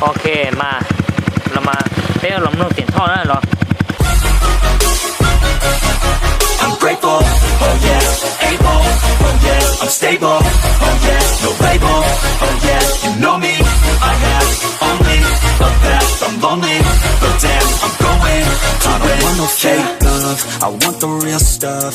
โอเคมาเรามาเต้นลำนกเสียงท่อนั่นเหรอ I'm grateful, oh yeah, able, oh yeah, I'm stable, oh yeah, no label, oh yeah, you know me, I have only the best, I'm lonely, but damn, I'm going to I don't want no fake love, I want the real stuff,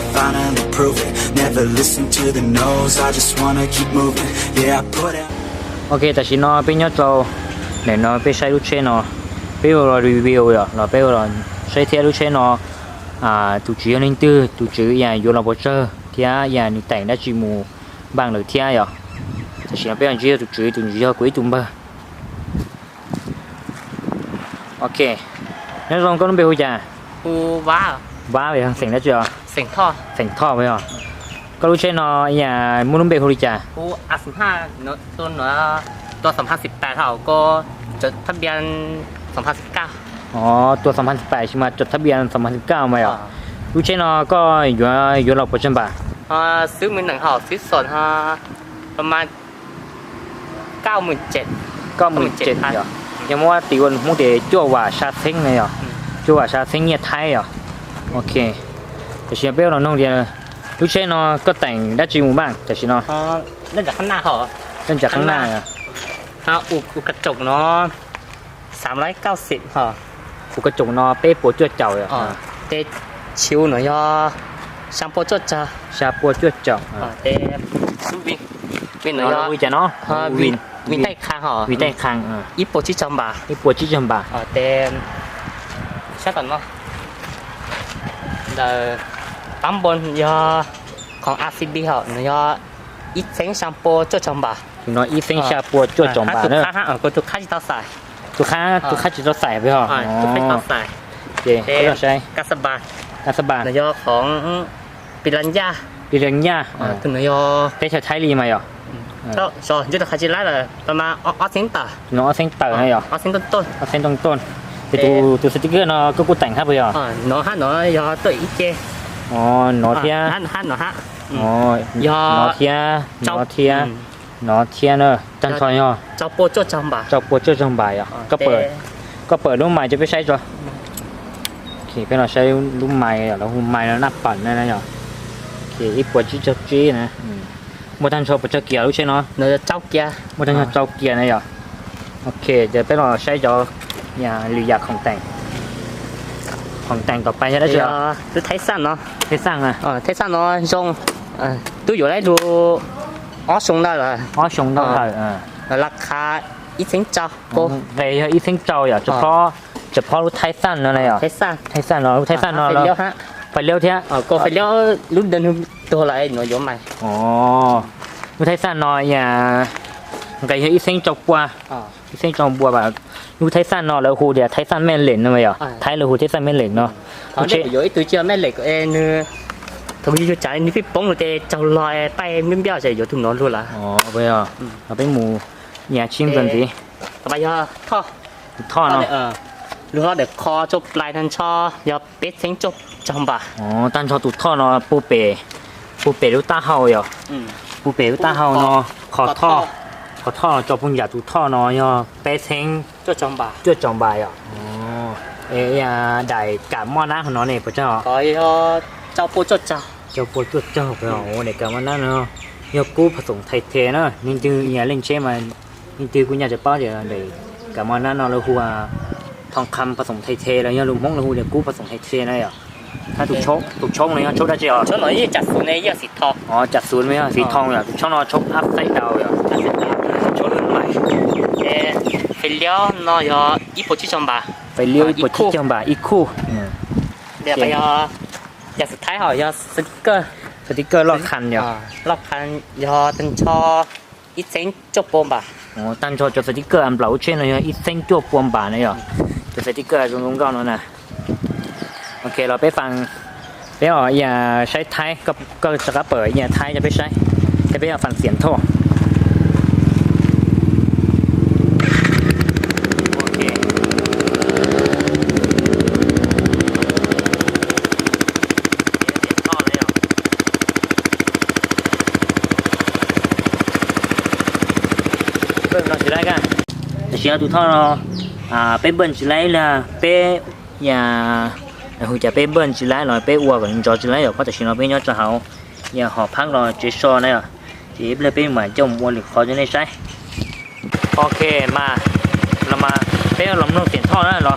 I finally prove it, never listen to the no's, I just wanna keep moving, yeah, I put out โอเคแต่ชินอเป็นยอดโจเดี๋ยวเราไปใช้ลูกเชนเนาะไปเรารีวิวอะเราไปเราใช้เทียลูกเชนเนาะอ่าตูจีอันนี้ตื้อตูจี อย่างยูราโบเจอร์เทียอย่างนี่แต่งได้จีมูบางหรือเทียอะแต่ชินอเป็นอย่างจีตูจีตูจีก็กุ้ยตุ้มเบอร์โอเคนั่นลองก็ต้องไปหัวจ่ากูว้าว้าไปทางเสียงได้จ้ะเสียงท่อเสียงท่อไปอะก็ลูกเชนเนาะอย่างมุนไปหัวจ่ากูอาสิบห้าเนอะตัวเนอะตัวสองพันสิบแปดเท่าก็จดทะเบียนสองพันสิบเก้าอ๋อตัว2018ใช่ไหมจดทะเบียน2019มาอะลูกเชนเนาะก็อยู่อยู่เราปัจจุบันอ่าซื้อมือหนึ่งเท่าซื้อสดฮะประมาณเก้าหมื่นเจ็ด ก็หมื่นเจ็ดอะยังว่าตีวันมุเดจั่วว่าชาเซ็งเลยอะจั่วว่าชาเซ็งเนี่ยไทยอะโอเค แต่เชียเบลเราน้องเดียลูกเชนเนาะก็แต่งได้จริงมั้งแต่ชิเนาะอ๋เล่นจากข้างหน้าเหรอเล่นจากข้างหน้าอะฮะอุกอุกกระจกเนาะสามร้อยเก้าสิบเหรออุกกระจกเนาะเป้ปวดจ้ดเจ้าอะเตชิวหน่อยย่อชาปัวจ้ดเจ้าชาปัวจ้ดเจ้าเตซูวินวินหน่อยวิจ้ะเนาะวินวินใต้คางเหรอวินใต้คางอะอีปัวชิจัมบะอีปัวชิจัมบะอ๋อเตใช่ก่อนเนาะเดอ ตำบลยอของอาซิบีเนายออีเซงชัมโปจ้วจอมบ่าน้อยอีเซงชาปัวจ้วจอมบ่าเนอะฮะก็ตุกข้าจิตเอาใส่ตุกข้าตุกข้าจิตเอาใส่ไปเหรอตุกข้าจิตเอาใส่เจ๊ก็ต้ใช้กัสบานกัสบานนยอของปิรัญญาปิรัญญาตุนยอเป็นชาวไทยลีมาเหรอก็ชอจุดข้าจิตไล่เลยประมาณออสเซนเตอร์น้องออสเซนเตอร์ไเหรอออสเซนต้นต้นออสเซนต้นต้นแต่ตัวตัวสติ๊กเกอร์เนาะก็กูแต่งครับไปหรอน้องฮะน้องยอตัวอีเจ อ๋อนอเทียฮันฮั่นเหรอฮะอ๋อยอนอเทียนอเทียนอเทียเนอะจันทอยอะเจ้าโปเจ้าจังบ่าเจ้าโปเจ้าจังบ่ายอะก็เปิด ก็เปิดรุ่นใหม่จะไปใช้จ้ะโอเคเพื่อนเราใช้รุ่นใหม่แล้วรุ่นใหม่แล้วนับปั่นได้นะเนาะโอเอีกปวดจีจับจีนะมทันชอบปวดเกียร์รู้ใช่เนาะเนาะเจ้าเกียร์มทันชอบเจ้าเกียร์นะเนาะโอเคเดี๋เพื่นเราใช้จ้ะอย่ยหรือยาของแต่ง ของแต่งต่อไปใช่ไหม 那 จ๊ะ 个是台山เนาะ ให้สร้างอ่ะ 啊，台山呢，用嗯都有那种我送到了， อ๋อชงต้องถ่ายอ่า ราคา一千兆 โอ้ 不？ เฮ้ยอีซิงเจ้าอ่ะเฉพาะเฉพาะรถไทสันนั่นเลยอ่ะ 台山， ไทสันเนาะรถไทสันเนาะ 肥 แล้ว 料哈， ไปเร็วเท่า 哦，过肥料路人多来，我有买， อ๋อลูกไทสันเนาะอย่าง ก่เฮอีเซ็งจอกปัวเส้นจอกปัวแบบยูไทสันนอแล้วฮูเดียไทสันแม่นเหล็กนะมั้ยอะไทยแล้วฮูไทสันแม่นเหล็กเนาะ เขาเด็กอยู่ไอตัวเจ้าแม่เหล็กเอ็นเขาอยู่ใจนี่พี่ป้องแต่เจ้าลอยไปไม่เบี้ยวใจอยู่ทุ่งนอนรู้ละอ๋อไปอะเอาไปหมูอย่าชิมกันสิต่อไปยอท่อท่อเนาะเออรู้ว่าเด็กคอจบลายทันชอยอเป็ดเส้นจบจำบ่ะอ๋อตันชอตุดท่อเนาะปูเป๋ปูเป๋รู้ตาเฮาอยู่ปูเป๋รู้ตาเฮาเนาะขอท่อ ขาท่อจอพุ่งอยากถูกท่อน้อยอะเป๊ะเทงจ้วจอมบาจ้วจอมบ่ายอะอ๋อเอ้ยได้กาบม้อน้ำของน้องเนี่ยพระเจ้าก็เจ้าปูจ้วเจ้าเจ้าปูจ้วเจ้าเราเนี่กาบม้อน้ำเนาะยกกู้ผสมไทยเทเนาะนี่คือเนี่ยเล่นเช่มานี่คือกูอยากจะป้าเดี๋ยวเดี๋ยวกาบม้อน้ำเนาะเราหัวทองคำผสมไทยเทแล้วเนี่ยลุงมงเราหัวเดี๋ยวกู้ผสมไทยเทนะอะถ้าถูกชกถูกชกเลยครับชกได้เจียวชกหน่อยี่จัดศูนย์ในเยี่ยสีทองอ๋อจัดศูนย์ไหมฮะสีทองเนี่ยถูกชกนอชกอัพไซด์ดาวเนี่ 예, 빌려 너여 이 보치점 봐. ไปเลี้ยวอีกที่จังบ่าอีกคู่เ내가 예. 봐 요. 야, 스타อ 야, 스티 커. สติกเกอร์สติกเกอรอบคันเนยอตันชย 아, 럭한 여 등쳐 이 생쪽봄า.โอ้ตั้งโชว์จดสติกเกอร์อันเปล่าเช่นเลยอีเซนจั่วปวมบ่าเนี่ยอจดสติกเกอร์ตรงตรงก้อนนั่นนะโอเคเราไปฟังไปเอาอย่าใช้ไทยก็ก็จะกระเปิดอย่าไทยจะไปใช้จะไปเอาฟังเสียงท่อ Vâng, nó chỉ lại cả. Chỉ là tụi thọ nó à bé bẩn chỉ lại là bé nhà hồi giờ bé bẩn chỉ lại rồi bé uo còn cho chỉ lại rồi có thể nó bé nhớ cho họ nhà họ phát rồi chỉ so này à chỉ là bé mà trong mua được khó cho nên sai ok mà là mà bé lòng nó tiền thọ đó rồi